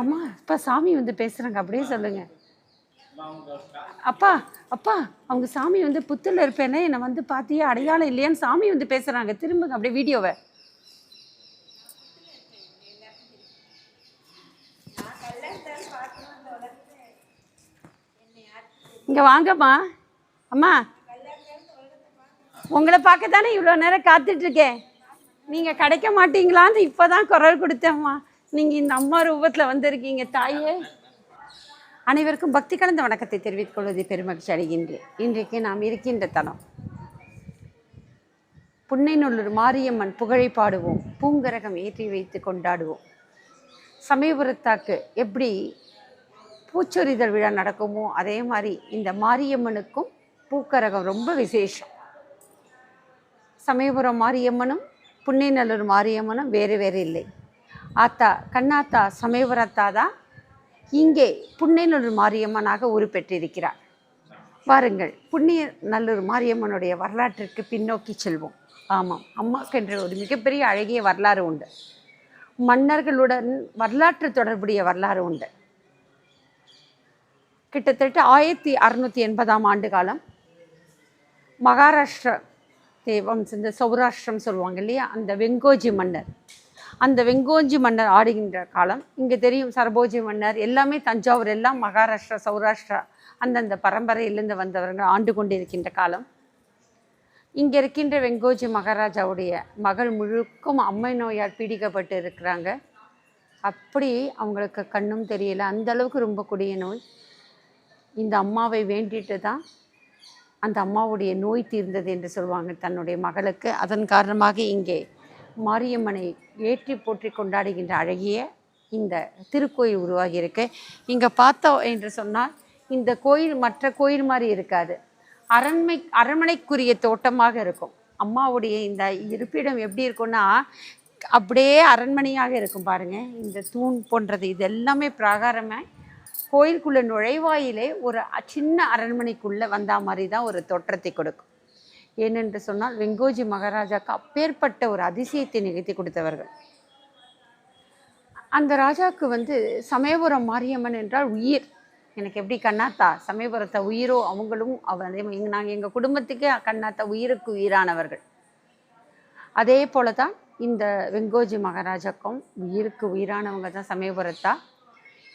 அம்மா அப்பா சாமி வந்து பேசுகிறாங்க அப்படியே சொல்லுங்க. அப்பா அப்பா அவங்க சாமி வந்து புத்தில் இருப்பேனே என்னை வந்து பார்த்தியே அடையாளம் இல்லையான்னு சாமி வந்து பேசுகிறாங்க திரும்புங்க அப்படியே வீடியோவை. இங்கே வாங்கம்மா. அம்மா உங்களை பார்க்க தானே இவ்வளோ நேரம் காத்துட்ருக்கேன் நீங்கள் கிடைக்க மாட்டீங்களான்னு இப்போ தான் குரல் கொடுத்தேம்மா. நீங்கள் இந்த அம்மா ரூபத்தில் வந்திருக்கீங்க தாயே. அனைவருக்கும் பக்தி கலந்த வணக்கத்தை தெரிவித்துக் கொள்வதை பெருமகிழ்ச்சி அடைகின்றேன். இன்றைக்கு நாம் இருக்கின்ற தலம் புன்னைநல்லூர் மாரியம்மன் புகழை பாடுவோம் பூங்கரகம் ஏற்றி வைத்து கொண்டாடுவோம். சமயபுரத்தாக்கு எப்படி பூச்சொரிதல் விழா நடக்குமோ அதே மாதிரி இந்த மாரியம்மனுக்கும் பூக்கரகம் ரொம்ப விசேஷம். சமயபுரம் மாரியம்மனும் புன்னைநல்லூர் மாரியம்மனும் வேறு வேறு இல்லை. ஆத்தா கண்ணாத்தா சமயபுரத்தா தான் இங்கே புன்னைநல்லூர் மாரியம்மனாக உருப்பெற்றிருக்கிறார் வாருங்கள் புண்ணிய நல்லூர் மாரியம்மனுடைய வரலாற்றிற்கு பின்னோக்கி செல்வோம். ஆமாம் அம்மாக்கென்ற ஒரு மிகப்பெரிய அழகிய வரலாறு உண்டு. மன்னர்களுடன் வரலாற்று தொடர்புடைய வரலாறு உண்டு. கிட்டத்தட்ட ஆயிரத்தி அறுநூற்றி எண்பதாம் ஆண்டு காலம் மகாராஷ்டிர தேவம் இந்த சௌராஷ்டிரம் சொல்லுவாங்க இல்லையா? அந்த வெங்கோஜி மன்னர். அந்த வெங்கோஜி மன்னர் ஆடுகின்ற காலம் இங்கே தெரியும் சரபோஜி மன்னர் எல்லாமே தஞ்சாவூர் எல்லாம் மகாராஷ்டிரா சௌராஷ்டிரா அந்தந்த பரம்பரையிலிருந்து வந்தவர்கள் ஆண்டு கொண்டிருக்கின்ற காலம். இங்கே இருக்கின்ற வெங்கோஜி மகாராஜாவுடைய மகள் முழுக்கும் அம்மை நோயால் பீடிக்கப்பட்டு இருக்கிறாங்க. அப்படி அவங்களுக்கு கண்ணும் தெரியல. அந்த அளவுக்கு ரொம்ப கொடிய நோய். இந்த அம்மாவை வேண்டிட்டு தான் அந்த அம்மாவுடைய நோய் தீர்ந்தது என்று சொல்லுவாங்க தன்னுடைய மகளுக்கு. அதன் காரணமாக இங்கே மாரியம்மனை ஏற்றி போற்றி கொண்டாடுகின்ற அழகிய இந்த திருக்கோயில் உருவாகியிருக்கு. இங்கே பார்த்தோம் என்று சொன்னால் இந்த கோயில் மற்ற கோயில் மாதிரி இருக்காது. அரண்மை அரண்மனைக்குரிய தோட்டமாக இருக்கும். அம்மாவுடைய இந்த இருப்பிடம் எப்படி இருக்கும்னா அப்படியே அரண்மனையாக இருக்கும் பாருங்கள் இந்த தூண் போன்றது இது எல்லாமே பிராகாரமாக கோயிலுக்குள்ள நுழைவாயிலே ஒரு சின்ன அரண்மனைக்குள்ளே வந்தா மாதிரி தான் ஒரு தோற்றத்தை கொடுக்கும். ஏனென்று சொன்னால் வெங்கோஜி மகாராஜாக்கு அப்பேற்பட்ட ஒரு அதிசயத்தை நிகழ்த்தி கொடுத்தவர்கள். அந்த ராஜாவுக்கு வந்து சமயபுரம் மாரியம்மன் என்றால் உயிர். எனக்கு எப்படி கண்ணாத்தா? சமயபுரத்தை உயிரோ அவங்களும் அவ அதே எங் நாங்கள் எங்கள் குடும்பத்துக்கே கண்ணாத்தா உயிருக்கு உயிரானவர்கள். அதே போல தான் இந்த வெங்கோஜி மகாராஜாக்கும் உயிருக்கு உயிரானவங்க தான் சமயபுரத்தா.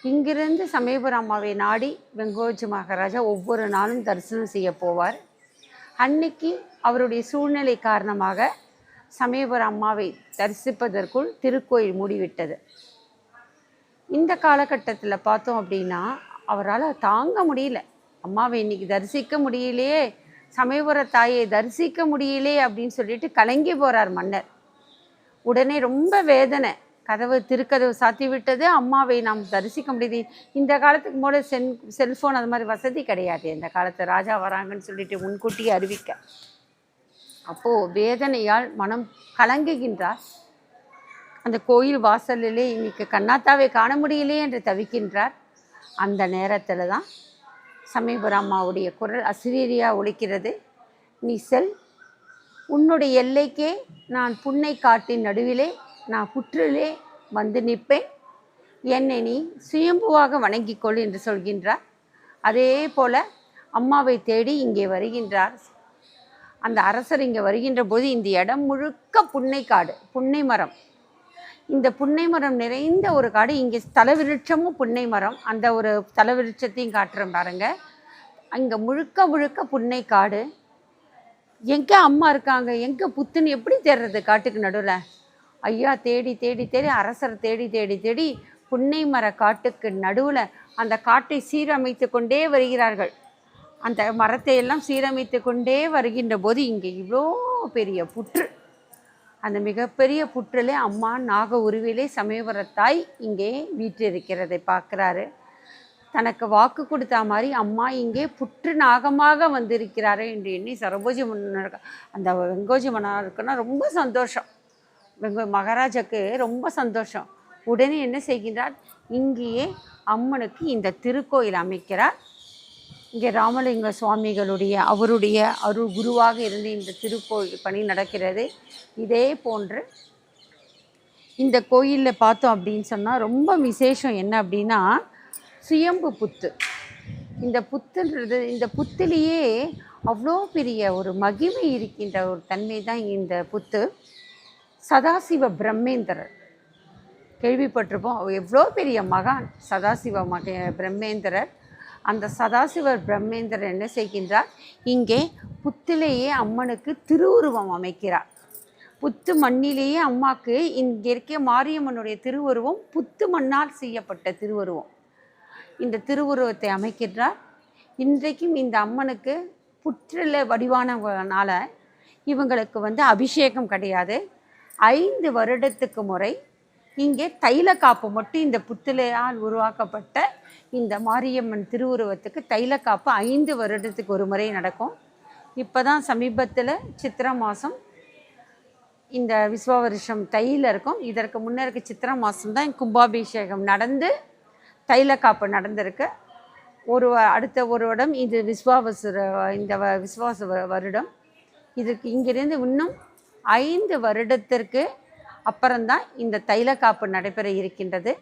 இங்கிருந்து சமயபுரம் அம்மாவை நாடி வெங்கோஜி மகாராஜா ஒவ்வொரு நாளும் தரிசனம் செய்ய போவார். அன்னைக்கு அவருடைய சூழ்நிலை காரணமாக சமயபுரம் அம்மாவை தரிசிப்பதற்குள் திருக்கோயில் மூடிவிட்டது. இந்த காலகட்டத்தில் பார்த்தோம் அப்படின்னா அவரால் தாங்க முடியல. அம்மாவை இன்னைக்கு தரிசிக்க முடியலையே சமயபுர தாயை தரிசிக்க முடியலையே அப்படின்னு சொல்லிட்டு கலங்கி போகிறார் மன்னர். உடனே ரொம்ப வேதனை. கதவு திருக்கதவு சாத்தி விட்டது அம்மாவை நாம் தரிசிக்க முடியுது. இந்த காலத்துக்கு போல சென் செல்ஃபோன் அது மாதிரி வசதி கிடையாது. இந்த காலத்து ராஜா வராங்கன்னு சொல்லிட்டு முன்கூட்டியே அறிவிக்க. அப்போது வேதனையால் மனம் கலங்குகின்றார். அந்த கோயில் வாசலிலே இன்னைக்கு கண்ணாத்தாவை காண முடியலையே என்று தவிக்கின்றார். அந்த நேரத்தில் தான் சமயபுர அம்மாவுடைய குரல் அசிரீரியா ஒழிக்கிறது நீ செல். உன்னுடைய எல்லைக்கே நான் புன்னை காட்டின் நடுவிலே நான் புற்றிலே வந்து நிற்பேன். என்னை நீ சுயம்புவாக வணங்கிக் கொள் என்று சொல்கின்றார். அதே போல அம்மாவை தேடி இங்கே வருகின்றார் அந்த அரசர் இங்கே வருகின்ற போது இந்த இடம் முழுக்க புன்னை காடு புன்னை மரம் இந்த புன்னை மரம் நிறைந்த ஒரு காடு. இங்கே தலவிருட்சமும் புன்னை மரம் அந்த ஒரு தலவிருட்சத்தையும் காட்டுறேன் பாருங்க. அங்கே முழுக்க முழுக்க புன்னை காடு எங்கே அம்மா இருக்காங்க? எங்கே புத்துன்னு எப்படி தேடுறது காட்டுக்கு நடுவில்? ஐயா தேடி தேடி தேடி அரசர் தேடி தேடி தேடி புன்னை மர காட்டுக்கு நடுவில் அந்த காட்டை சீரமைத்து கொண்டே வருகிறார்கள். அந்த மரத்தை எல்லாம் சீரமைத்து கொண்டே வருகின்ற போது இங்கே இவ்வளோ பெரிய புற்று. அந்த மிகப்பெரிய புற்றிலே அம்மா நாக உருவிலே சமயபுரத்தாய் இங்கே வீற்றிருக்கிறதை பார்க்குறாரு. தனக்கு வாக்கு கொடுத்த மாதிரி அம்மா இங்கே புற்று நாகமாக வந்திருக்கிறாரே என்று எண்ணி சரபோஜி மன்னர் அந்த வெங்கோஜி மன்னருக்குன்னா ரொம்ப சந்தோஷம். வெங்கோ மகாராஜாக்கு ரொம்ப சந்தோஷம். உடனே என்ன செய்கின்றார்? இங்கேயே அம்மனுக்கு இந்த திருக்கோயில் அமைக்கிறார். இங்கே ராமலிங்க சுவாமிகளுடைய அவருடைய அருள் குருவாக இருந்து இந்த திருக்கோயில் பணி நடக்கிறது. இதே போன்று இந்த கோயிலில் பார்த்தோம் அப்படின்னு சொன்னால் ரொம்ப விசேஷம் என்ன அப்படின்னா சுயம்பு புத்து. இந்த புத்துன்றது இந்த புத்துலேயே அவ்வளோ பெரிய ஒரு மகிமை இருக்கின்ற ஒரு தன்மை தான் இந்த புத்து. சதாசிவ பிரம்மேந்திரர். கேள்விப்பட்டிருப்போம் எவ்வளோ பெரிய மகான் சதாசிவ மக பிரம்மேந்திரர். அந்த சதாசிவர் பிரம்மேந்திரர் என்ன செய்கின்றார்? இங்கே புத்திலேயே அம்மனுக்கு திருவுருவம் அமைக்கிறார். புத்து மண்ணிலேயே அம்மாக்கு இங்கே இருக்க மாரியம்மனுடைய திருவுருவம் புத்து மண்ணால் செய்யப்பட்ட திருவுருவம். இந்த திருவுருவத்தை அமைக்கின்றார். இன்றைக்கும் இந்த அம்மனுக்கு புற்றில வடிவானவனால் இவங்களுக்கு வந்து அபிஷேகம் கிடையாது. ஐந்து வருடத்துக்கு முறை இங்கே தைல காப்பு மட்டும் இந்த புத்திலையால் உருவாக்கப்பட்ட இந்த மாரியம்மன் திருவுருவத்துக்கு தைல காப்பு ஐந்து வருடத்துக்கு ஒரு முறை நடக்கும். இப்போ தான் சமீபத்தில் சித்திரை மாதம் இந்த விஸ்வ வருஷம் தையில் இருக்கும். இதற்கு முன்னருக்கு சித்திரை மாதம் தான் கும்பாபிஷேகம் நடந்து தைல காப்பு நடந்திருக்கு. ஒரு அடுத்த ஒரு வருடம் இது விஸ்வாவசுர இந்த வ- விஸ்வாச வ- வருடம். இதுக்கு இங்கிருந்து இன்னும் ஐந்து வருடத்திற்கு அப்புறம்தான் இந்த தைல காப்பு நடைபெற இருக்கின்றது.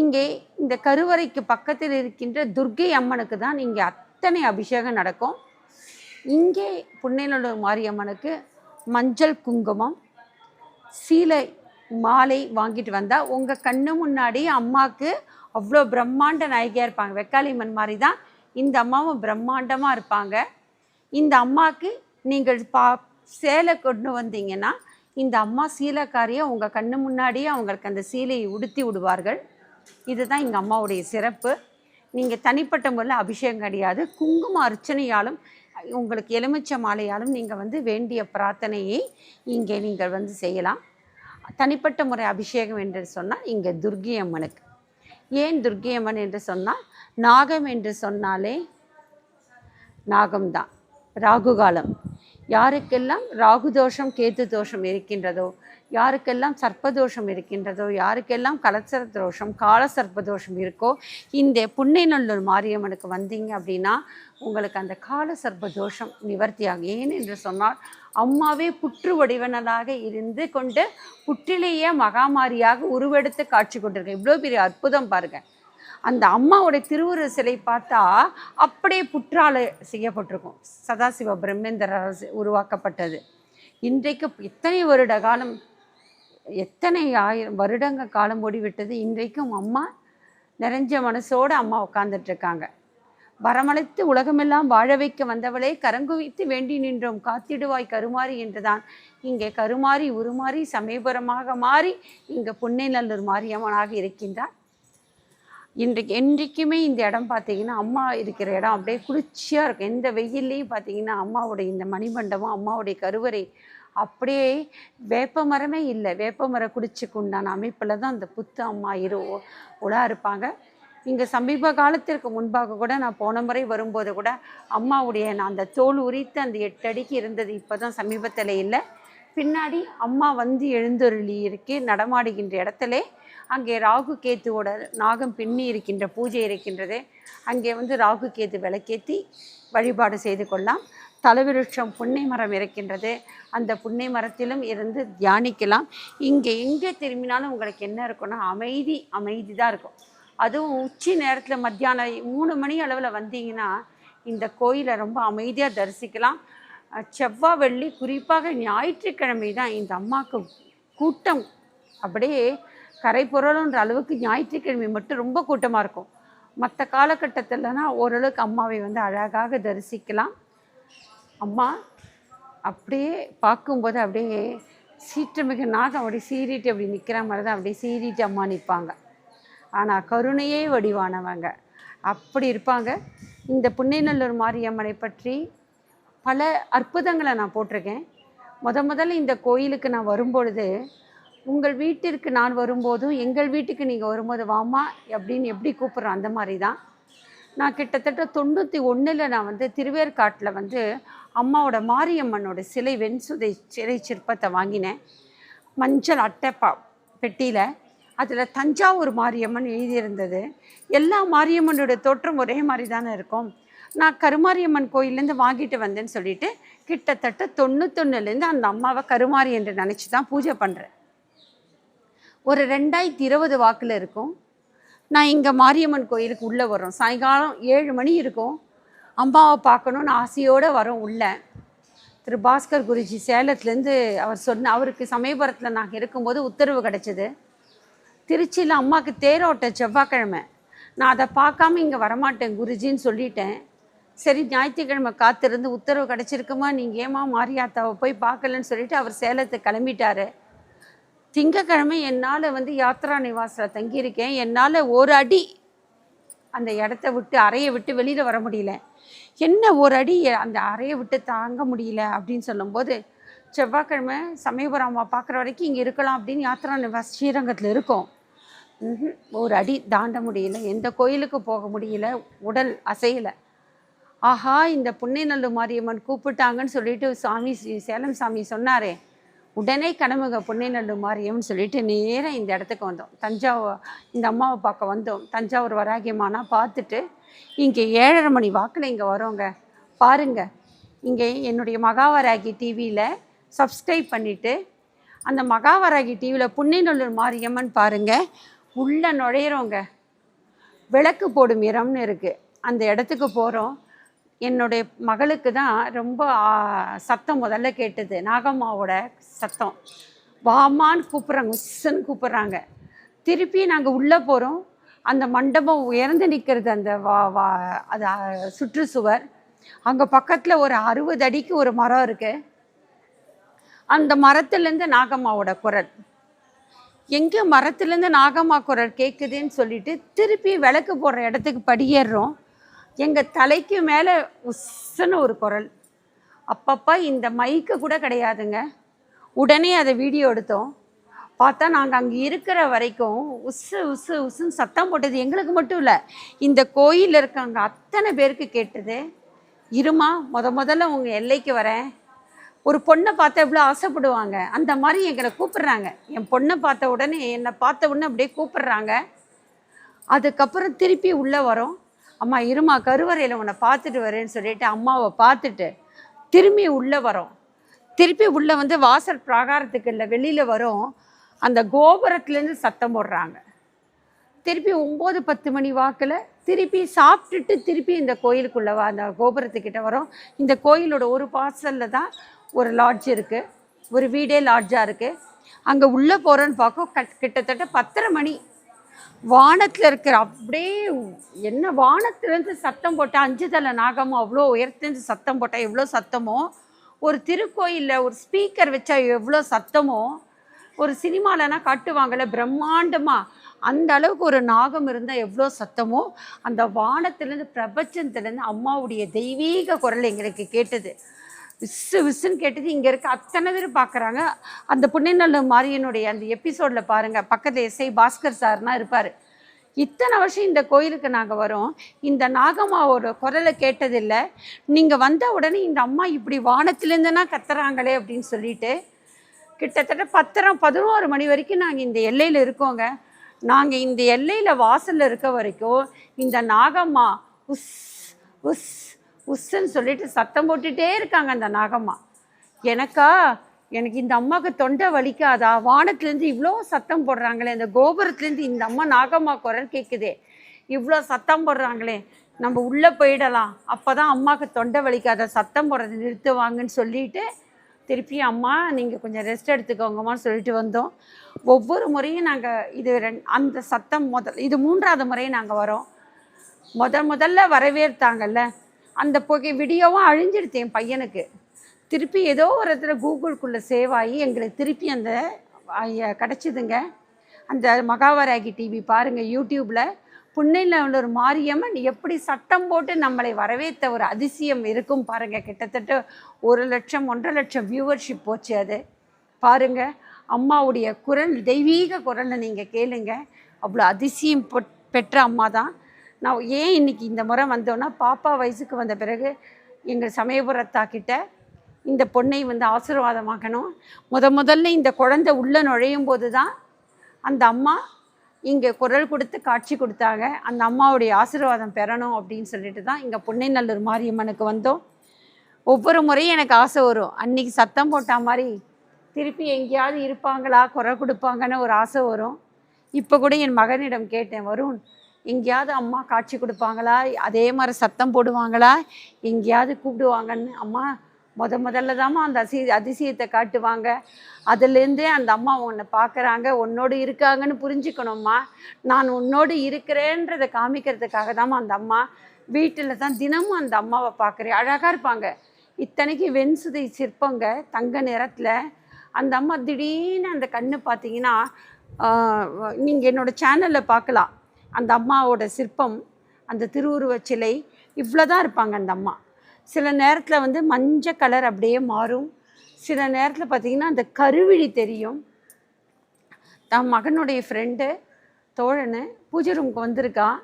இங்கே இந்த கருவறைக்கு பக்கத்தில் இருக்கின்ற துர்க்கை அம்மனுக்கு தான் இங்கே அத்தனை அபிஷேகம் நடக்கும். இங்கே புன்னைநல்லூர் மாரியம்மனுக்கு மஞ்சள் குங்குமம் சீலை மாலை வாங்கிட்டு வந்தால் உங்கள் கண்ணு முன்னாடி அம்மாவுக்கு அவ்வளோ பிரம்மாண்ட நாயகியாக இருப்பாங்க. வெக்காளியம்மன் மாதிரி தான் இந்த அம்மாவும் பிரம்மாண்டமாக இருப்பாங்க. இந்த அம்மாவுக்கு நீங்கள் பா சேலை கொண்டு வந்தீங்கன்னா இந்த அம்மா சீலைக்காரியை உங்கள் கண்ணு முன்னாடியே அவங்களுக்கு அந்த சீலையை உடுத்தி விடுவார்கள். இதுதான் எங்கள் அம்மாவுடைய சிறப்பு. நீங்கள் தனிப்பட்ட முறையில் அபிஷேகம் கிடையாது. குங்கும அர்ச்சனையாலும் உங்களுக்கு எலுமிச்சை மாலையாலும் நீங்கள் வந்து வேண்டிய பிரார்த்தனையை இங்கே நீங்கள் வந்து செய்யலாம். தனிப்பட்ட முறை அபிஷேகம் என்று சொன்னால் இங்கே துர்க்கை அம்மனுக்கு ஏன் துர்க்கை அம்மன் என்று சொன்னால் நாகம் என்று சொன்னாலே நாகம்தான். ராகுகாலம் யாருக்கெல்லாம் ராகு தோஷம் கேது தோஷம் இருக்கின்றதோ யாருக்கெல்லாம் சர்ப்பதோஷம் இருக்கின்றதோ யாருக்கெல்லாம் கலசர தோஷம் கால சர்ப்பதோஷம் இருக்கோ இந்த புன்னைநல்லூர் மாரியம்மனுக்கு வந்தீங்க அப்படின்னா உங்களுக்கு அந்த கால சர்ப்பதோஷம் நிவர்த்தியாகும் ஏன் என்று சொன்னால் அம்மாவே புற்று வடிவனதாக இருந்து கொண்டு புற்றிலேயே மகாமாரியாக உருவெடுத்து காட்சி கொண்டிருக்கேன் இவ்வளோ பெரிய அற்புதம் பாருங்கள் அந்த அம்மாவுடைய திருவுரு சிலை பார்த்தா அப்படியே புற்றால் செய்யப்பட்டிருக்கும். சதாசிவ பிரம்மேந்திரரால் உருவாக்கப்பட்டது. இன்றைக்கு எத்தனை வருட காலம் எத்தனை ஆயிரம் வருடங்க காலம் ஓடிவிட்டது இன்றைக்கும் அம்மா நிறைஞ்ச மனசோடு அம்மா உட்காந்துட்ருக்காங்க வரமழைத்து உலகமெல்லாம் வாழ வைக்க வந்தவளே கரங்குவித்து வேண்டி நின்றோம் காத்திடுவாய் கருமாறி என்றுதான். இங்கே கருமாறி உருமாறி சமயபுரமாக மாறி இங்கே புன்னைநல்லூர் மாரியம்மனாக இருக்கின்றார். இன்றைக்கு என்றைக்குமே இந்த இடம் பார்த்தீங்கன்னா அம்மா இருக்கிற இடம் அப்படியே குளிர்ச்சியாக இருக்கும். எந்த வெயில்லையும் பார்த்தீங்கன்னா அம்மாவுடைய இந்த மணிமண்டபம் அம்மாவுடைய கருவறை அப்படியே வேப்ப மரமே இல்லை. வேப்ப மர குடிச்சுக்கு உண்டான அமைப்பில் தான் அந்த புத்து அம்மா இரு உலா இருப்பாங்க. இங்கே சமீப காலத்திற்கு முன்பாக கூட நான் போன முறை வரும்போது கூட அம்மாவுடைய நான் அந்த தோல் உரித்து அந்த எட்டு அடிக்கு இருந்தது. இப்போ தான் சமீபத்தில் இல்லை. பின்னாடி அம்மா வந்து எழுந்தொருளி இருக்கு நடமாடுகின்ற இடத்துல அங்கே ராகு கேத்துவோட நாகம் பின்னி இருக்கின்ற பூஜை இருக்கின்றது அங்கே வந்து ராகு கேத்து விளக்கேற்றி வழிபாடு செய்து கொள்ளலாம். தலவிருட்சம் புன்னை மரம் இருக்கின்றது. அந்த புன்னை மரத்திலும் இருந்து தியானிக்கலாம். இங்கே எங்கே திரும்பினாலும் உங்களுக்கு என்ன இருக்கும்னா அமைதி அமைதி தான் இருக்கும். அதுவும் உச்சி நேரத்தில் மத்தியானம் மூணு மணி அளவில் வந்தீங்கன்னா இந்த கோயிலை ரொம்ப அமைதியாக தரிசிக்கலாம். செவ்வாய் வெள்ளி குறிப்பாக ஞாயிற்றுக்கிழமை தான் இந்த அம்மாவுக்கு கூட்டம். அப்படியே கரை புரளுன்ற அளவுக்கு ஞாயிற்றுக்கிழமை மட்டும் ரொம்ப கூட்டமாக இருக்கும். மற்ற காலகட்டத்தில்னா ஓரளவுக்கு அம்மாவை வந்து அழகாக தரிசிக்கலாம். அம்மா அப்படியே பார்க்கும்போது அப்படியே சீற்றமிகு நாகம் அப்படியே சீறிட்டு அப்படி நிற்கிற மாதிரி தான் அப்படியே சீறிட்டு அம்மா நிற்பாங்க. ஆனால் கருணையே வடிவானவங்க. அப்படி இருப்பாங்க. இந்த புன்னைநல்லூர் மாரியம்மனை பற்றி பல அற்புதங்களை நான் போட்டிருக்கேன். முத முதல்ல இந்த கோயிலுக்கு நான் வரும்பொழுது உங்கள் வீட்டிற்கு நான் வரும்போதும் எங்கள் வீட்டுக்கு நீங்கள் வரும்போது வாமா அப்படின்னு எப்படி கூப்பிட்றோம்? அந்த மாதிரி தான் நான் கிட்டத்தட்ட தொண்ணூற்றி ஒன்றில் நான் வந்து திருவேற்காட்டில் வந்து அம்மாவோட மாரியம்மனோட சிலை வெண்சுதை சிலை சிற்பத்தை வாங்கினேன். மஞ்சள் அட்டை பா பெட்டியில். அதில் தஞ்சாவூர் மாரியம்மன் எழுதியிருந்தது. எல்லா மாரியம்மனோட தோற்றம் ஒரே மாதிரி தானே இருக்கும். நான் கருமாரியம்மன் கோயிலேருந்து வாங்கிட்டு வந்தேன்னு சொல்லிட்டு கிட்டத்தட்ட தொண்ணூத்தொன்னுலேருந்து அந்த அம்மாவை கருமாரி என்று நினச்சி தான் பூஜை பண்ணுறேன் ஒரு ரெண்டாயிரத்தி இருபது வாக்கில் இருக்கும். நான் இங்கே மாரியம்மன் கோயிலுக்கு உள்ளே வரோம் சாயங்காலம் ஏழு மணி இருக்கும். அம்மாவை பார்க்கணுன்னு ஆசையோடு வரோம் உள்ளே. திரு பாஸ்கர் குருஜி சேலத்துலேருந்து அவர் சொன்ன அவருக்கு சமயபுரத்தில் நாங்கள் இருக்கும்போது உத்தரவு கிடச்சிது. திருச்சியில் அம்மாவுக்கு தேரோட்ட செவ்வாய்க்கிழமை. நான் அதை பார்க்காம இங்கே வரமாட்டேன் குருஜின்னு சொல்லிட்டேன். சரி ஞாயிற்றுக்கிழமை காத்திருந்து உத்தரவு கிடச்சிருக்குமா? நீங்கள் ஏமா மாரியாத்தாவை போய் பார்க்கலன்னு சொல்லிட்டு அவர் சேலத்தை கிளம்பிட்டாரு. திங்கக்கிழமை என்னால் வந்து யாத்ரா நிவாசில் தங்கியிருக்கேன். என்னால் ஒரு அடி அந்த இடத்த விட்டு அறையை விட்டு வெளியில் வர முடியல. என்ன ஒரு அடி அந்த அறையை விட்டு தாங்க முடியல அப்படின்னு சொல்லும்போது செவ்வாய்க்கிழமை சமயபுரம் அம்மா பார்க்குற வரைக்கும் இங்கே இருக்கலாம் அப்படின்னு யாத்ரா நிவாஸ் ஸ்ரீரங்கத்தில் இருக்கோம். ஒரு அடி தாண்ட முடியல. எந்த கோயிலுக்கு போக முடியல. உடல் அசையலை. ஆஹா இந்த புன்னைநல்லு மாரியம்மன் கூப்பிட்டாங்கன்னு சொல்லிட்டு சாமி ஸ்ரீ- சேலம் சாமி சொன்னாரே. உடனே கடமுக புன்னைநல்லு மாரியம்னு சொல்லிட்டு நேராக இந்த இடத்துக்கு வந்தோம். தஞ்சாவூர் இந்த அம்மாவை பார்க்க வந்தோம். தஞ்சாவூர் வராகியமானா பார்த்துட்டு இங்கே ஏழரை மணி வாக்கில் இங்கே வரோங்க. பாருங்க இங்கே என்னுடைய மகாவராகி டிவியில் சப்ஸ்கிரைப் பண்ணிவிட்டு அந்த மகாவராகி டிவியில் புன்னைநல்லூர் மாரியம்மன் பாருங்கள் உள்ளே நுழையிறோங்க. விளக்கு போடும் இடம்னு இருக்குது அந்த இடத்துக்கு போகிறோம் என்னுடைய மகளுக்கு தான் ரொம்ப சத்தம் முதல்ல கேட்டது. நாகம்மாவோட சத்தம். வாமான்னு கூப்பிட்றாங்க உஸ்ஸுன்னு கூப்பிட்றாங்க. திருப்பி நாங்கள் உள்ளே போகிறோம் அந்த மண்டபம் உயர்ந்து நிற்கிறது அந்த வா வா அது சுற்றுச்சுவர். அங்கே பக்கத்தில் ஒரு அறுபது அடிக்கு ஒரு மரம் இருக்குது அந்த மரத்துலேருந்து நாகம்மாவோட குரல். எங்கே மரத்துலேருந்து நாகம்மா குரல் கேட்குதுன்னு சொல்லிட்டு திருப்பி விளக்கு போடுற இடத்துக்கு படியேறுறோம் எங்கள் தலைக்கு மேலே உஸ்ஸுன்னு ஒரு குரல். அப்பப்போ இந்த மைக்கு கூட கிடையாதுங்க. உடனே அதை வீடியோ எடுத்தோம். பார்த்தா நாங்கள் அங்கே இருக்கிற வரைக்கும் உஸ்ஸு உஸ்ஸு உசுன்னு சத்தம் போட்டது எங்களுக்கு மட்டும் இல்லை. இந்த கோயிலில் இருக்கவங்க அத்தனை பேருக்கு கேட்டது. இருமா முத முதல்ல உங்கள் எல்லைக்கு வரேன். ஒரு பொண்ணை பார்த்தா எவ்வளோ ஆசைப்படுவாங்க. அந்த மாதிரி எங்களை கூப்பிடுறாங்க. என் பொண்ணை பார்த்த உடனே என்னை பார்த்த உடனே அப்படியே கூப்பிடுறாங்க. அதுக்கப்புறம் திருப்பி உள்ளே வரோம். அம்மா இருமா கருவறையில் உன்னை பார்த்துட்டு வரேன்னு சொல்லிட்டு அம்மாவை பார்த்துட்டு திரும்பி உள்ளே வரோம். திருப்பி உள்ளே வந்து வாசல் பிராகாரத்துக்கு இல்லை வெளியில் வரும். அந்த கோபுரத்துலேருந்து சத்தம் போடுறாங்க. திருப்பி ஒம்பது பத்து மணி வாக்கில் திருப்பி சாப்பிட்டுட்டு திருப்பி இந்த கோயிலுக்குள்ளே வா அந்த கோபுரத்துக்கிட்ட வரோம். இந்த கோயிலோட ஒரு பாசலில் தான் ஒரு லாட்ஜ் இருக்குது ஒரு வீடே லாட்ஜாக இருக்குது அங்கே உள்ளே போகிறோன்னு பார்க்க கட் கிட்டத்தட்ட பத்தரை மணி வானத்தில் இருக்கிற அப்படியே என்ன வானத்துலேருந்து சத்தம் போட்டால் அஞ்சு தலை நாகமும் அவ்வளோ உயரத்துலேருந்து சத்தம் போட்டால் எவ்வளோ சத்தமோ? ஒரு திருக்கோயிலில் ஒரு ஸ்பீக்கர் வச்சா எவ்வளோ சத்தமோ? ஒரு சினிமாலனா காட்டுவாங்கள்ல பிரம்மாண்டமாக அந்த அளவுக்கு ஒரு நாகம் இருந்தால் எவ்வளோ சத்தமோ? அந்த வானத்துலேருந்து பிரபஞ்சத்துலேருந்து அம்மாவுடைய தெய்வீக குரல் எங்களுக்கு கேட்டது. விசு விசுன்னு கேட்டது இங்கே இருக்க அத்தனை பேர் பார்க்குறாங்க. அந்த புண்ணியநல்ல மாரியனுடைய அந்த எபிசோடில் பாருங்கள் பக்கத்தில் எஸ்ஐ பாஸ்கர் சார்னா இருப்பார். இத்தனை வருஷம் இந்த கோயிலுக்கு நாங்கள் வரோம். இந்த நாகம்மாவோட குரலை கேட்டதில்லை. நீங்கள் வந்த உடனே இந்த அம்மா இப்படி வானத்திலேருந்துனா கத்துறாங்களே அப்படின்னு சொல்லிட்டு கிட்டத்தட்ட பத்தரை பதினோரு மணி வரைக்கும் நாங்கள் இந்த எல்லையில் இருக்கோங்க. நாங்கள் இந்த எல்லையில் வாசலில் இருக்க வரைக்கும் இந்த நாகம்மா உஸ் உஸ் உஸ்ன்னு சொல்லிட்டு சத்தம் போட்டுட்டே இருக்காங்க அந்த நாகம்மா. எனக்கா எனக்கு இந்த அம்மாவுக்கு தொண்டை வலிக்காதா? வானத்துலேருந்து இவ்வளோ சத்தம் போடுறாங்களே இந்த கோபுரத்துலேருந்து இந்த அம்மா நாகம்மா குரல் கேட்குதே இவ்வளோ சத்தம் போடுறாங்களே நம்ம உள்ளே போயிடலாம். அப்போ தான் அம்மாவுக்கு தொண்டை வலிக்காத சத்தம் போடுறது நிறுத்துவாங்கன்னு சொல்லிட்டு திருப்பி அம்மா நீங்கள் கொஞ்சம் ரெஸ்ட் எடுத்துக்கோங்கம்மான்னு சொல்லிட்டு வந்தோம். ஒவ்வொரு முறையும் நாங்கள் இது ரெண் அந்த சத்தம் முதல் இது மூன்றாவது முறையும் நாங்கள் வரோம். முதல் முதல்ல வரவேற்றாங்கல்ல அந்த புகை வீடியோவும் அழிஞ்சிடுது என் பையனுக்கு. திருப்பி ஏதோ ஒரு இடத்துல கூகுளுக்குள்ளே சேவ் ஆகி எங்களுக்கு திருப்பி அந்த கிடச்சிதுங்க கிடைச்சிதுங்க. அந்த மகாவராகி டிவி பாருங்கள் யூடியூப்பில் புன்னையில் உள்ள ஒரு மாரியம்மன் எப்படி சட்டம் போட்டு நம்மளை வரவேற்ற ஒரு அதிசயம் இருக்கும் பாருங்கள் கிட்டத்தட்ட ஒரு லட்சம் ஒன்றரை லட்சம் வியூவர்ஷிப் போச்சு அது. பாருங்கள் அம்மாவுடைய குரல் தெய்வீக குரலை நீங்கள் கேளுங்க. அவ்வளோ அதிசயம் பெற்ற அம்மா தான் நான் ஏன் இன்னைக்கு இந்த முறை வந்தோன்னா பாப்பா வயசுக்கு வந்த பிறகு எங்கள் சமயபுரத்தா கிட்ட இந்த பொண்ணை வந்து ஆசீர்வாதமாக்கணும். முத முதல்ல இந்த குழந்தை உள்ளே நுழையும் போது தான் அந்த அம்மா இங்கே குரல் கொடுத்து காட்சி கொடுத்தாங்க. அந்த அம்மாவுடைய ஆசீர்வாதம் பெறணும் அப்படின்னு சொல்லிட்டு தான் இங்கே புன்னைநல்லூர் மாரியம்மனுக்கு வந்தோம். ஒவ்வொரு முறையும் எனக்கு ஆசை வரும். அன்னைக்கு சத்தம் போட்ட மாதிரி திருப்பி எங்கேயாவது இருப்பாங்களா குரல் கொடுப்பாங்கன்னு ஒரு ஆசை வரும். இப்போ கூட என் மகனிடம் கேட்டேன் வருண் எங்கேயாவது அம்மா காட்சி கொடுப்பாங்களா? அதே மாதிரி சத்தம் போடுவாங்களா? எங்கேயாவது கூப்பிடுவாங்கன்னு அம்மா முத முதல்ல தாம்மா அந்த அசி அதிசயத்தை காட்டுவாங்க. அதுலேருந்தே அந்த அம்மா உன்னை பார்க்குறாங்க உன்னோடு இருக்காங்கன்னு புரிஞ்சுக்கணும்மா. நான் உன்னோடு இருக்கிறேன்றதை காமிக்கிறதுக்காக தாம்மா அந்த அம்மா வீட்டில் தான் தினமும் அந்த அம்மாவை பார்க்குறேன். அழகாக இருப்பாங்க. இத்தனைக்கு வெண்சுதை சிற்பங்க தங்க நிறத்தில். அந்த அம்மா திடீர்னு அந்த கண்ணு பார்த்தீங்கன்னா நீங்கள் என்னோடய சேனலில் பார்க்கலாம். அந்த அம்மாவோட சிற்பம் அந்த திருவுருவச் சிலை இவ்வளோ தான் இருப்பாங்க அந்த அம்மா. சில நேரத்தில் வந்து மஞ்சள் கலர் அப்படியே மாறும். சில நேரத்தில் பார்த்தீங்கன்னா அந்த கருவிழி தெரியும். தன் மகனுடைய ஃப்ரெண்டு தோழனு பூஜை ரூமுக்கு வந்திருக்கான்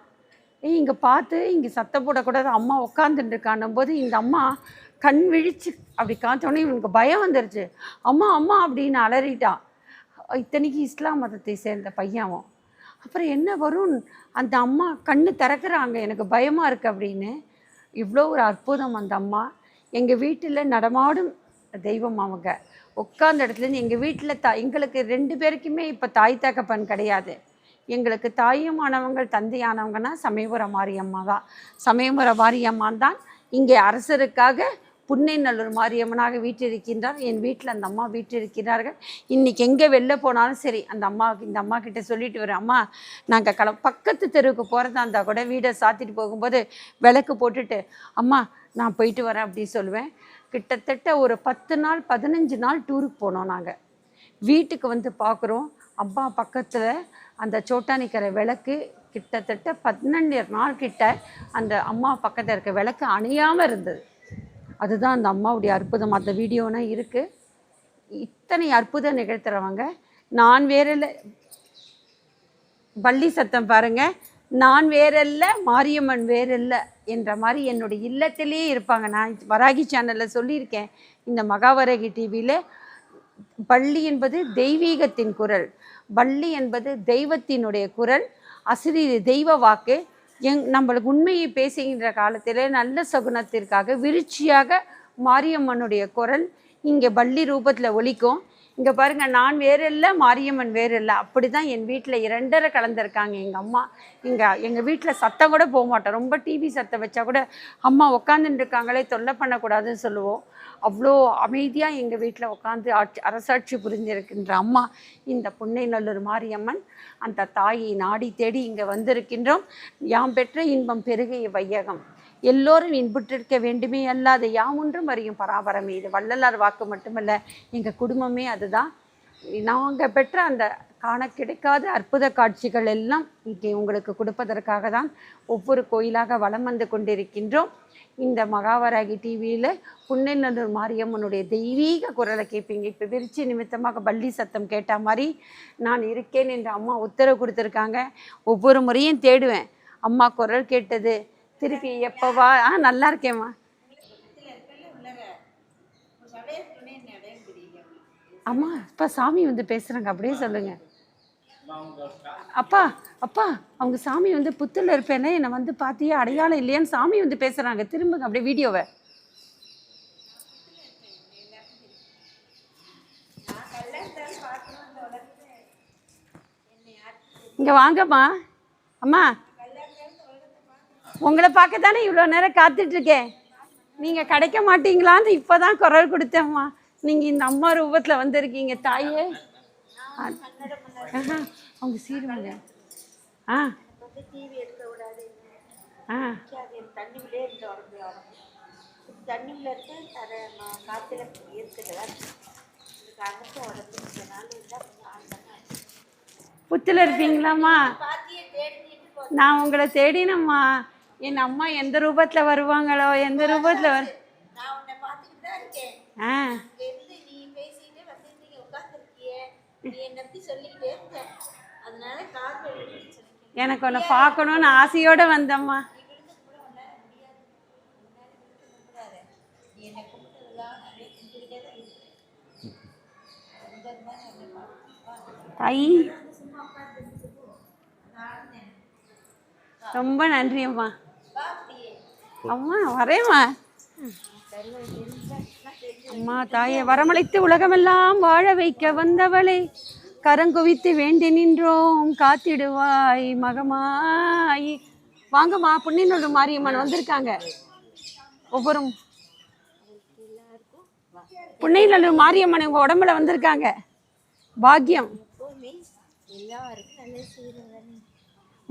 ஏய் இங்கே பார்த்து இங்கே சத்தம் போடக்கூடாது அம்மா உட்காந்துட்டுருக்கான்னும் போது இந்த அம்மா கண் விழிச்சு அப்படி காத்தோடனே இவனுக்கு பயம் வந்துருச்சு. அம்மா அம்மா அப்படின்னு அலறிட்டான் இத்தனைக்கு இஸ்லாம் மதத்தை சேர்ந்த பையன் அப்புறம் என்ன வரும் அந்த அம்மா கண்ணு திறக்கிறாங்க. எனக்கு பயமாக இருக்குது அப்படின்னு. இவ்வளோ ஒரு அற்புதம் அந்த அம்மா. எங்கள் வீட்டில் நடமாடும் தெய்வம் அவங்க. உட்காந்த இடத்துலேருந்து எங்கள் வீட்டில் தா எங்களுக்கு ரெண்டு பேருக்குமே இப்போ தாய் தகப்பன் கிடையாது. எங்களுக்கு தாயுமானவங்கள் தந்தையானவங்கன்னா சமயபுரம் மாரியம்மா தான் சமயபுரம் மாரியம்மான் தான் இங்கே அரசருக்காக புன்னைநல்லூர் மாரியம்மனாக வீற்றிருக்கின்றார். என் வீட்டில் அந்த அம்மா வீற்றிருக்கிறார்கள். இன்றைக்கி எங்கே வெளில போனாலும் சரி அந்த அம்மாவுக்கு இந்த அம்மா கிட்ட சொல்லிட்டு வரேன் அம்மா நாங்கள் கல பக்கத்து தெருவுக்கு போகிறதா இருந்தால் கூட வீடை சாத்திட்டு போகும்போது விளக்கு போட்டுட்டு அம்மா நான் போயிட்டு வரேன் அப்படின்னு சொல்லுவேன். கிட்டத்தட்ட ஒரு பத்து நாள் பதினஞ்சு நாள் டூருக்கு போனோம் நாங்கள் வீட்டுக்கு வந்து பார்க்குறோம். அம்மா பக்கத்தில் அந்த சோட்டானிக்கரை விளக்கு கிட்டத்தட்ட பன்னெண்டு நாள் கிட்ட அந்த அம்மா பக்கத்தில் இருக்க விளக்கு அணையாமல் இருந்தது. அதுதான் அந்த அம்மாவுடைய அற்புதம். அந்த வீடியோனா இருக்குது இத்தனை அற்புதம் நிகழ்த்துறவங்க. நான் வேறல்ல பள்ளி சத்தம் பாருங்கள் நான் வேறல்ல மாரியம்மன் வேறல்ல என்ற மாதிரி என்னுடைய இல்லத்திலேயே இருப்பாங்க. நான் வராகி சேனலில் சொல்லியிருக்கேன். இந்த மகாவராகி டிவியில் பள்ளி என்பது தெய்வீகத்தின் குரல். பள்ளி என்பது தெய்வத்தினுடைய குரல். அசிரி தெய்வ வாக்கு. எங் நம்மளுக்கு உண்மையை பேசுகின்ற காலத்தில் நல்ல சகுனத்திற்காக விருச்சியாக மாரியம்மனுடைய குரல் இங்கே பள்ளி ரூபத்தில் ஒலிக்கும். இங்கே பாருங்கள் நான் வேறு இல்லை மாரியம்மன் வேறு இல்லை அப்படி தான் என் வீட்டில் இரண்டரை கலந்துருக்காங்க எங்கள் அம்மா. இங்கே எங்கள் வீட்டில் சத்தம் கூட போக மாட்டோம். ரொம்ப டிவி சத்தம் வச்சா கூட அம்மா உட்காந்துட்டு இருக்காங்களே தொல்லை பண்ணக்கூடாதுன்னு சொல்லுவோம். அவ்வளோ அமைதியாக எங்கள் வீட்டில் உட்காந்து ஆட்சி அரசாட்சி புரிஞ்சிருக்கின்ற அம்மா இந்த புன்னைநல்லூர் மாரியம்மன் அந்த தாயை நாடி தேடி இங்கே வந்திருக்கின்றோம். யாம் பெற்ற இன்பம் பெருகிய வையகம். எல்லோரும் இன்புற்றிருக்க வேண்டுமே அல்லாத யாம் அறியும் பராபரமே. இது வள்ளலார் வாக்கு மட்டுமல்ல எங்கள் குடும்பமே அதுதான். நாங்கள் பெற்ற அந்த காண கிடைக்காத அற்புத காட்சிகள் எல்லாம் இங்கே உங்களுக்கு கொடுப்பதற்காக தான் ஒவ்வொரு கோயிலாக வலம் வந்து கொண்டிருக்கின்றோம். இந்த மகாவராகி டிவியில் புன்னெல்லூர் மாரியம்மனுடைய தெய்வீக குரலை கேட்பீங்க. இப்போ விரிச்சி நிமித்தமாக பள்ளி சத்தம் கேட்ட மாதிரி நான் இருக்கேன் என்று அம்மா உத்தரவு கொடுத்துருக்காங்க. ஒவ்வொரு முறையும் தேடுவேன். அம்மா குரல் கேட்டது திருப்பி எப்போவா ஆ நல்லா இருக்கேம்மா. அம்மா அப்பா சாமி வந்து பேசுகிறாங்க அப்படியே சொல்லுங்க. அப்பா அப்பா அவங்க சாமி வந்து புத்தில் இருப்பேனே என்னை வந்து பார்த்தியே அடையாளம் இல்லையான்னு சாமி வந்து பேசுகிறாங்க திரும்புங்க அப்படியே வீடியோவை. இங்கே வாங்கம்மா. அம்மா உங்களை பார்க்க தானே இவ்வளோ நேரம் காத்துட்ருக்கேன். நீங்கள் கிடைக்க மாட்டீங்களான்னு இப்போ தான் குரல் கொடுத்தேம்மா. நீங்கள் இந்த அம்மா ரூபத்தில் வந்திருக்கீங்க தாயே. அவங்க சீருவாங்க ஆ. ஆ. தண்ணியில் காற்றுல புத்தில் இருப்பீங்களாம்மா? நான் உங்களை தேடினம்மா. என் அம்மா எந்த ரூபத்தில் வருவாங்களோ? எந்த ரூபத்தில் வரு ஆ. எனக்கு உன்னை பார்க்கணுன்னு ஆசையோடு வந்தம்மா. இருக்கேன் ரொம்ப தான் என்னை பார்த்து தாயி ரொம்ப நன்றி அம்மா அம்மா வரேம்மா. அம்மா தாயே வரமழைத்து உலகமெல்லாம் வாழ வைக்க வந்தவளே. கரங்குவித்து வேண்டி நின்றோம் காத்திடுவாய் மகமாய். வாங்கம்மா புண்ணியனோடு மாரியம்மன் வந்திருக்காங்க. ஒவ்வொரு புண்ணியநல்லூர் மாரியம்மன் உங்க உடம்புல வந்திருக்காங்க. பாக்கியம். எல்லாருக்கும்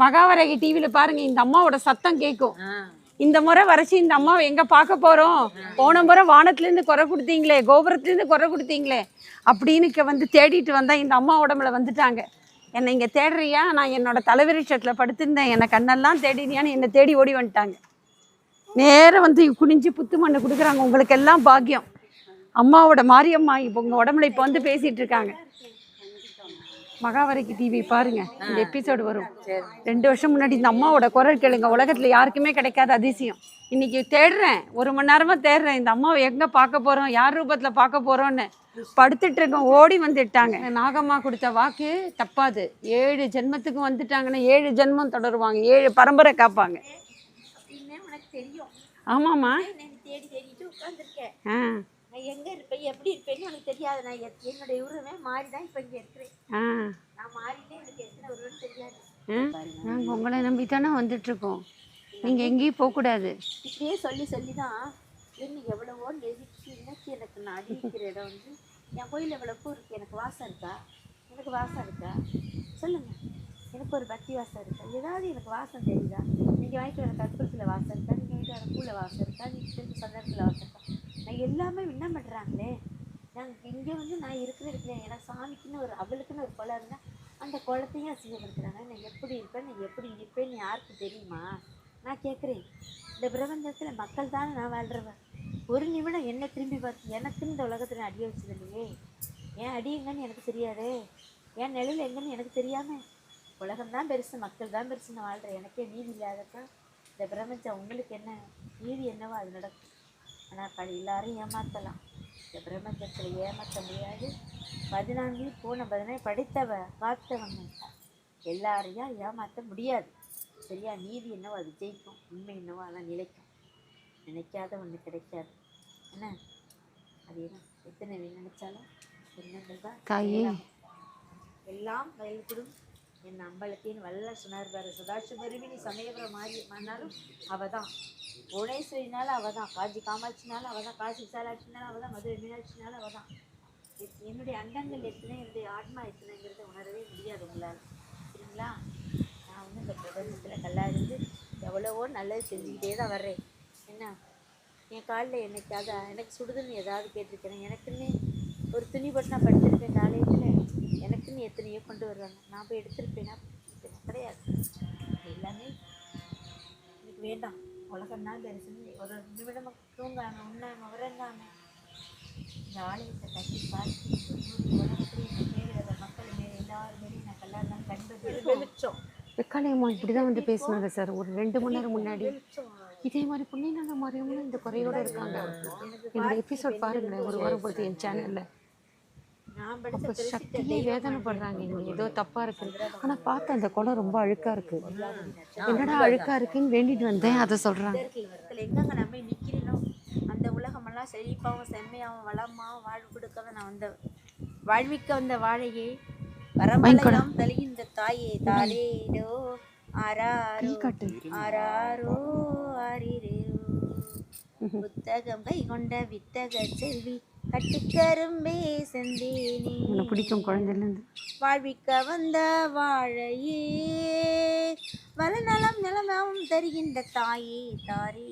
மகாவரகி டிவியில் பாருங்க இந்த அம்மாவோட சத்தம் கேட்கும். இந்த முறை வரைச்சி இந்த அம்மாவை எங்கே பார்க்க போகிறோம் போன முறை வானத்துலேருந்து குறை கொடுத்தீங்களே கோபுரத்துலேருந்து குறை கொடுத்தீங்களே அப்படின்னு வந்து தேடிட்டு வந்தால் இந்த அம்மா உடம்புல வந்துட்டாங்க. என்னை இங்கே தேடுறியா? நான் என்னோட தலைவிரிச்சத்துல படுத்திருந்தேன். என்னை கண்ணெல்லாம் தேடினியான்னு என்னை தேடி ஓடி வந்துட்டாங்க. நேராக வந்து குனிஞ்சு புத்து மண்ணை கொடுக்குறாங்க. உங்களுக்கு எல்லாம் பாக்கியம். அம்மாவோட மாரியம்மா இப்போ உங்கள் உடம்புல இப்போ வந்து பேசிகிட்டு இருக்காங்க. மகாவரைக்கு டிவி பாருங்க. இந்த எபிசோடு வரும். ரெண்டு வருஷம் முன்னாடி இந்த அம்மாவோட குரல் கேளுங்க. உலகத்துல யாருக்குமே கிடைக்காத அதிசயம். இன்னைக்கு தேடுறேன். ஒரு மணி நேரமா தேடுறேன். இந்த அம்மாவை எங்க பார்க்க போறோம்? யார் ரூபத்துல பார்க்க போறோம்னு படுத்துட்டு இருக்கோம். ஓடி வந்துட்டாங்க. நாகம்மா கொடுத்த வாக்கு தப்பாது. ஏழு ஜென்மத்துக்கு வந்துட்டாங்கன்னா ஏழு ஜென்மம் தொடருவாங்க. ஏழு பரம்பரை காப்பாங்க. ஆமாம்மா. ஆ. நான் எங்க இருப்பேன்? எப்படி இருப்பேன்னு உனக்கு தெரியாது. நான் என்னுடைய உருவமே மாறி தான் இப்போ இங்கே இருக்கிறேன். ஆ. நான் மாறிட்டே எனக்கு எத்தனை உருவம்னு தெரியாது. நாங்கள் உங்களை நம்பி தானே வந்துட்டுருக்கோம். நீங்கள் எங்கேயும் போகக்கூடாது இப்படியே சொல்லி சொல்லி தான் என்ன எவ்வளவோ நெருக்கி இன்னைக்கு எனக்கு நான் அடிக்கிற இடம் வந்து என் கோயில் எவ்வளோ பூ இருக்கு? எனக்கு வாசம் இருக்கா? எனக்கு வாசம் இருக்கா? சொல்லுங்க. எனக்கு ஒரு பக்தி வாசம் இருக்கா? ஏதாவது எனக்கு வாசம் தெரியுதா? நீங்கள் வாங்கிட்டு வர கற்பூரத்தில் வாசம் இருக்கா? நீங்கள் பூவில் வாசம் இருக்கா? நீ திரும்ப சந்தனத்தில் வாசம் இருக்கா? நான் எல்லாமே என்ன பண்ணுறாங்களே நாங்கள் இங்கே வந்து நான் இருக்கிற இடத்துல எனக்கு சாமிக்குன்னு ஒரு அவளுக்குன்னு ஒரு குளம் இருந்தால் அந்த குளத்தையும் அசிங்கப்படுத்துகிறாங்க நான் எப்படி இருப்பேன்? நான் எப்படி இருப்பேன்னு யாருக்கு தெரியுமா? நான் கேட்குறேன் இந்த பிரபஞ்சத்தில் மக்கள் தானே நான் வாழ்கிறவன் ஒரு நிமிடம் என்ன திரும்பி பார்த்து எனக்குன்னு இந்த உலகத்தில் அடிய வச்சது இல்லையே ஏன் அடி எங்கன்னு எனக்கு தெரியாதே. என் நிலையில் எங்கன்னு எனக்கு தெரியாமல் உலகம் தான் பெருசு மக்கள் தான் பெருசு நான் வாழ்கிறேன் எனக்கே நீதி இல்லாதக்கா இந்த பிரபஞ்சம் உங்களுக்கு என்ன? நீதி என்னவோ அது நடக்கும். ஆனால் ப எல்லாரும் ஏமாற்றலாம் இந்த பிரபஞ்சத்தில் ஏமாற்ற முடியாது. பதினான்கு போன பதினாறு படித்தவ காத்தவன் எல்லாரையும் ஏமாற்ற முடியாது. சரியா? நீதி என்னவோ அது ஜெயிக்கும். உண்மை என்னவோ அதான் நிலைக்கும். நினைக்காத ஒன்று கிடைக்காது. என்ன? அது என்ன? எத்தனை நினைச்சாலும்? எண்ணங்கள் தான். எல்லாம் வயல்கூடும். என் அம்பலத்தின் வல்ல சொன்னார் பாரு. சதாசிவருவினி சமயபுரம் மாறி மன்னாலும் அவ தான் புவனேஸ்வரினாலும் அவ தான் காஞ்சி காமாட்சினாலும் அவ தான் காசி விசாலாட்சினாலும் அவ தான் மதுரை மீனாட்சினாலும் அவ தான் என்னுடைய அண்டங்கள் எத்தனை? என்னுடைய ஆத்மா எத்தனைங்கிறத உணரவே முடியாது உங்களால். சரிங்களா? நான் வந்து இந்த பிரபஞ்சத்தில் கல்லா இருந்து எவ்வளவோ நல்லது செஞ்சுக்கிட்டே தான் வர்றேன். என்ன? என் காலில் என்னைக்காக எனக்கு சுடுதுன்னு ஏதாவது கேட்டிருக்கிறேன். எனக்குன்னு ஒரு துணி பட்டினா படிச்சிருக்கேன் காலையில் எனக்குன்னு எத்தனையோ கொண்டு வருவாங்க. நான் போய் எடுத்திருப்பேனா? கிடையாது. எல்லாமே எனக்கு வேண்டாம். உலகம்னா பெருசுன்னு ஒரு நிமிடம் தூங்காம உண்ணாம உறங்காம இந்த ஆலயத்தை கட்டி பார்த்து உலகத்தில் என் மேலே மக்கள் மேலே எல்லாரும் மேலேயும் நான் வெளிச்சம் வெக்காளியம்மா இப்படி தான் வந்து பேசினாங்க சார். ஒரு ரெண்டு மணி நேரம் முன்னாடி. இதே மாதிரி புண்ணியநாத மாரியம்மனும் இந்த குறையோட இருக்காங்க. என்னோட எபிசோட் பாருங்களேன். ஒரு வாரம் போது என் சேனல்ல அப்போ சக்தியே வேதனைப்படுறாங்க இங்க ஏதோ தப்பா இருக்கு. ஆனா பார்த்தேன் அந்த குளம் ரொம்ப அழுக்கா இருக்கு. என்னடா அழுக்கா இருக்குன்னு வேண்டிட்டு வந்தேன். அதை சொல்றாங்க. இடத்துல எங்கங்க நம்ம நிற்கிறேனோ அந்த உலகமெல்லாம் செழிப்பாகவும் செம்மையாகவும் வளமாகவும் வாழ்வு கொடுக்க நான் வந்த வாழ்விக்க வந்த வாழையே வரமலையாம் தலிகின்ற தாயே தாலேடோ ஆராரோ ஆராரோ ஆரிரோ. புத்தகம் கை கொண்ட வித்தக செல்வி கட்டுக்கரும்பே செந்தேனே. எனக்கு பிடிக்கும் குழந்தையில இருந்து வாழ்விக்க வந்த வாழையே வளநலம் நிலமாவும் தருகின்ற தாயே தாரே